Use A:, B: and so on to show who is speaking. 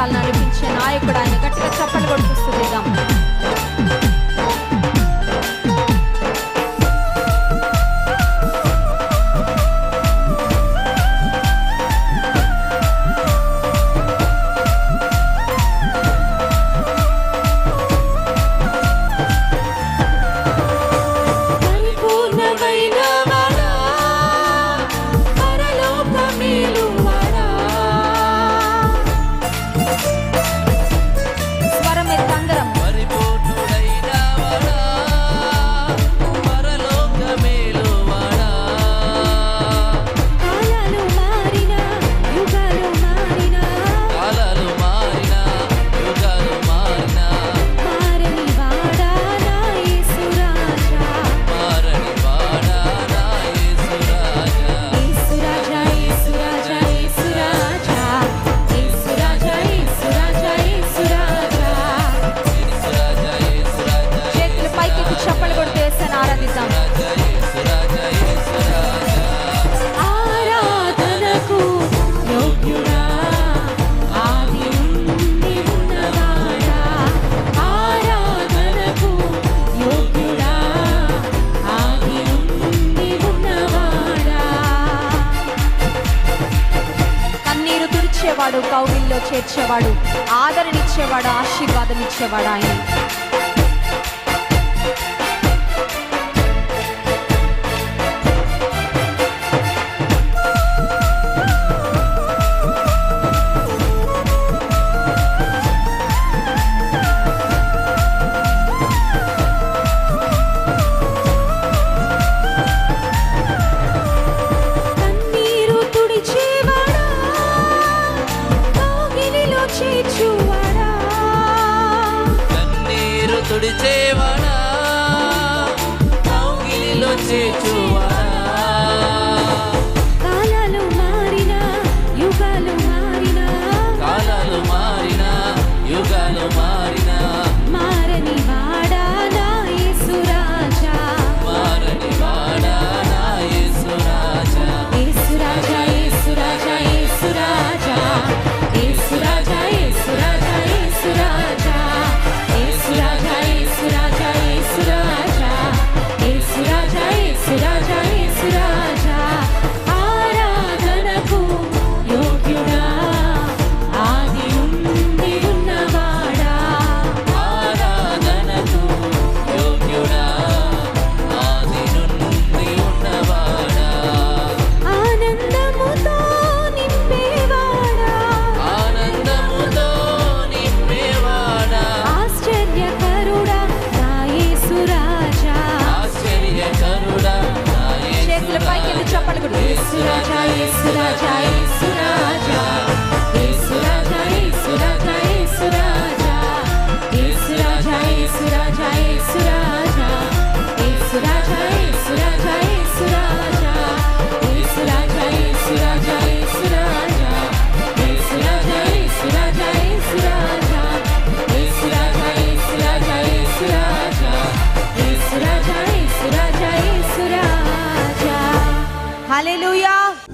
A: జీవితాలను నడిపించే నాయకుడు కౌగిల్లో చేర్చేవాడు ఆదరణ ఇచ్చేవాడు ఆశీర్వాదం ఇచ్చేవాడు ఆయన.
B: తుడిచేవాడా అంగిలిలో చేచువాడా
A: Aleluya.